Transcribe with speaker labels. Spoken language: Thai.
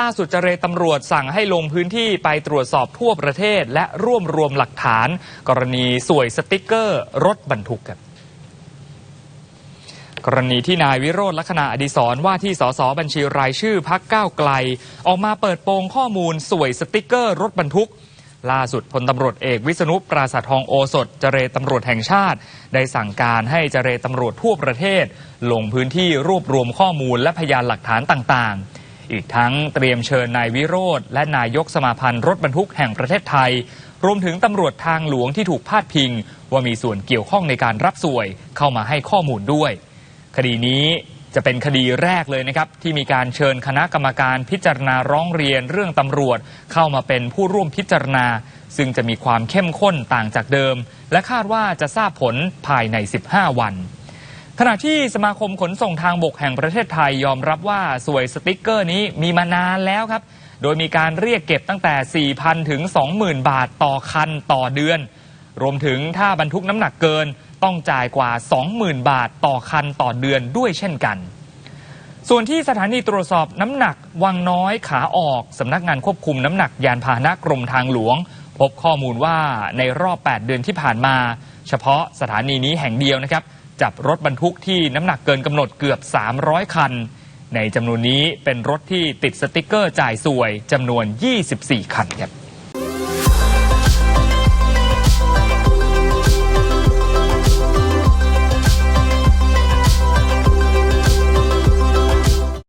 Speaker 1: ล่าสุดเจรตำรวจสั่งให้ลงพื้นที่ไปตรวจสอบทั่วประเทศ และร่วมรวมหลักฐาน กรณีสวยสติกเกอร์รถบรรทุกครับกรณีที่นายวิโรธลักษณะอดิศรว่าที่สสบัญชีรายชื่อพักก้าวไกล ออกมาเปิดโปงข้อมูลสวยสติกเกอร์รถบรรทุก ล่าสุดพลตำรวจเอกวิษณุปราศาสทองโอสถเจรตำรวจแห่งชาติ ได้สั่งการให้เจรตำรวจทั่วประเทศ ลงพื้นที่รวบรวมข้อมูลและพยานหลักฐานต่างๆ อีกทั้งเตรียมเชิญนายวิโรธและนายกสมาพันธ์รถบรรทุกแห่งประเทศไทย รวมถึงตำรวจทางหลวงที่ถูกพาดพิง ว่ามีส่วนเกี่ยวข้องในการรับสวยเข้ามาให้ข้อมูลด้วย คดีนี้จะเป็นคดีแรกเลยนะครับ ที่มีการเชิญคณะกรรมการพิจารณาร้องเรียนเรื่องตำรวจ เข้ามาเป็นผู้ร่วมพิจารณา ซึ่งจะมีความเข้มข้นต่างจากเดิม และคาดว่าจะทราบผลภายใน 15 วัน ขณะที่สมาคมขนส่งทางบกแห่งประเทศไทยยอมรับว่าสวยสติกเกอร์นี้มีมานานแล้วครับ โดยมีการเรียกเก็บตั้งแต่ 4,000 ถึง 20,000 บาทต่อคันต่อเดือน รวมถึงถ้าบรรทุกน้ำหนักเกินต้องจ่ายกว่า 20,000 บาทต่อคันต่อเดือนด้วยเช่นกัน ส่วนที่สถานีตรวจสอบน้ำหนักวังน้อยขาออกสำนักงานควบคุมน้ำหนักยานพาหนะกรมทางหลวง พบข้อมูลว่าในรอบ 8 เดือนที่ผ่านมา เฉพาะสถานีนี้แห่งเดียวนะครับ จับรถบรรทุกที่น้ำหนักเกินกำหนดเกือบ 300 คัน ในจำนวนนี้เป็นรถที่ติดสติกเกอร์จ่ายสวยจำนวน 24 คันครับ